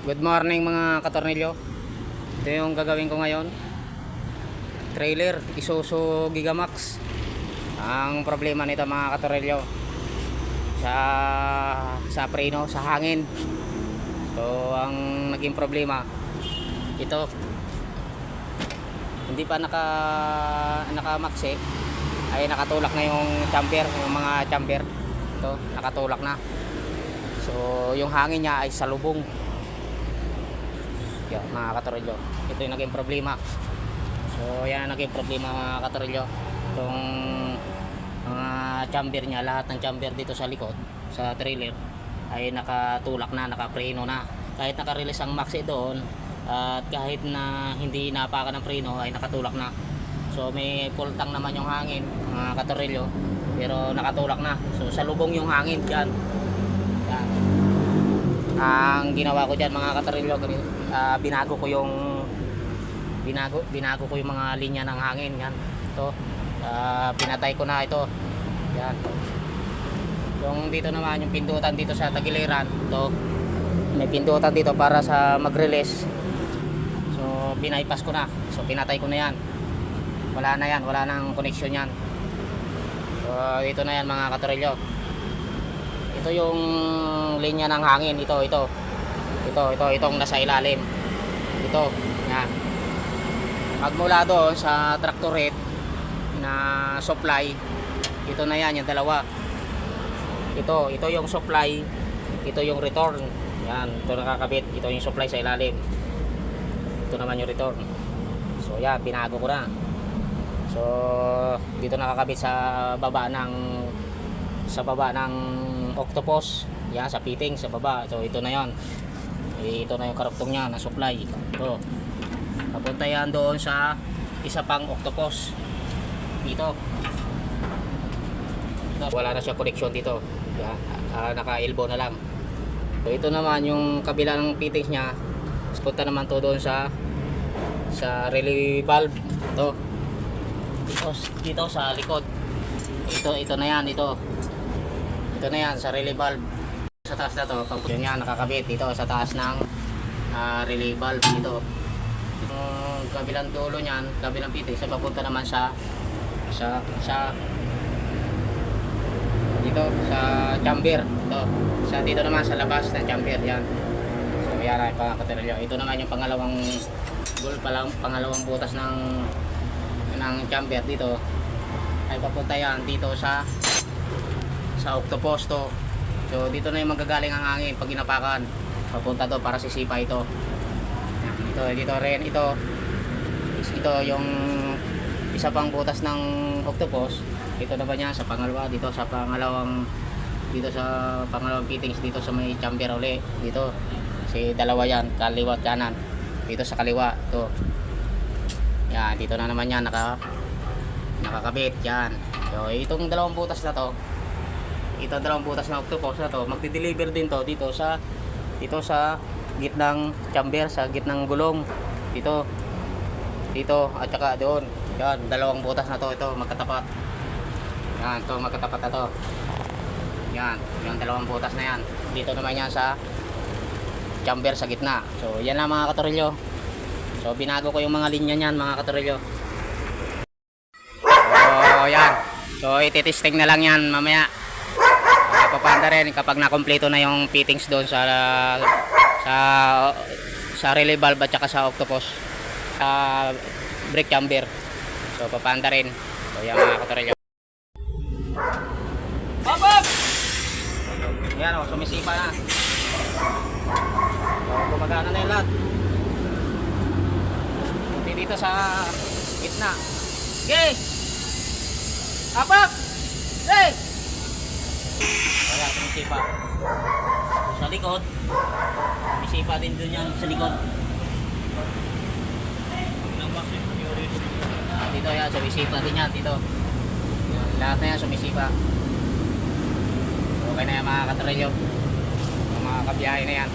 Good morning mga katornilyo. Ito yung gagawin ko ngayon. Trailer Isuzu Gigamax. Ang problema nito mga katornilyo sa sa preno, sa hangin. So ang naging problema ito hindi pa naka naka-max eh ay nakatulak na yung chamber, yung mga chamber. Ito, nakatulak na. So, yung hangin niya ay salubong. Yan, mga katorilyo. Ito yung naging problema. So, yan naging problema mga katorilyo. Itong mga chamber niya, lahat ng chamber dito sa likod, sa trailer, ay nakatulak na, nakapreno na. Kahit nakarelease ang maxi doon, at kahit na hindi napakan ng preno, ay nakatulak na. So, may full tank naman yung hangin, mga katorilyo. Pero nakatulak na. So, salubong yung hangin dyan. Yan ang ginawa ko diyan mga katarilyo uh, binago ko yung binago binago ko yung mga linya ng hangin yan. Ito Ah, pinatay ko na ito. Yan. Yung dito naman yung pindutan dito sa tagiliran ito may pindutan dito para sa mag-release. So binaypass ko na. So pinatay ko na yan. Wala na yan wala nang connection yan. So dito na yan mga katarilyo ito yung linya ng hangin. Ito ito ito ito itong nasa ilalim. Ito yan. Magmula doon sa tractor head na supply ito na yan yung dalawa. Ito ito yung supply ito yung return. Yan ito nakakabit. Ito yung supply sa ilalim. Ito naman yung return. So yan pinago ko na. So dito nakakabit sa baba ng sa baba ng octopus. Yan sa fitting sa baba. So ito na yon ito na yung karuktong niya na supply ito. Papunta yan doon sa isa pang octopus. Dito. Ito, wala na siya connection dito. Yan, ah, naka elbow na lang. So ito naman yung kabila ng fittings niya punta naman to doon sa sa relay valve. Ito. Dito, dito sa likod. Ito ito na yan ito. Ito na yan sa relay valve sa taas na to. Pag yun yan nakakabit dito sa taas ng ah, relay valve dito. Yung kabilang dulo niyan kabilang pitik sa papunta naman sa sa sa dito sa chamber. Ito sa dito naman sa labas ng chamber yan. So yan ay pangakaterelyo ito naman yung pangalawang goal palang pangalawang butas ng ng chamber dito. Ay papunta yan dito sa sa octopus to so dito na yung magagaling ang hangin pag ginapakan. Papunta to para sisipa ito. Ito dito rin. Ito ito yung isa pang butas ng octopus. Ito na ba niya? Sa pangalawa dito sa pangalawang dito sa pangalawang fittings dito sa may chamber uli. Dito si dalawa yan kaliwa at kanan. Dito sa kaliwa ito. Yan dito na naman yan naka nakakabit. Yan. So itong dalawang butas na to ito dalawang butas na octopus na to. Magdi-deliver din to dito sa dito sa gitnang chamber sa gitnang gulong. Dito. Dito at saka doon. Yan dalawang butas na to. Ito magkatapat. Yan to magkatapat na to. Yan yung dalawang butas na yan. Dito naman yan sa chamber sa gitna. So yan lang mga katorilyo. So binago ko yung mga linya niyan mga katorilyo. So yan. So ititesting na lang yan mamaya papanda rin kapag nakompleto na yung fittings doon sa sa sa relay valve at saka sa octopus sa brake chamber so papanda rin so yan mga katorilyo Hop, hop! Yan o, sumisipa na. So, gumagana na yung lahat. Punti dito sa gitna. Okay! Apak! Hey! Kaya sumisipa. So, sa likod, sumisipa din dun yan sa likod. Ah, dito yan, sumisipa din yan dito. Yan, lahat na yan sumisipa. Okay na yan mga katrelyo. Mga kabiyahe na yan.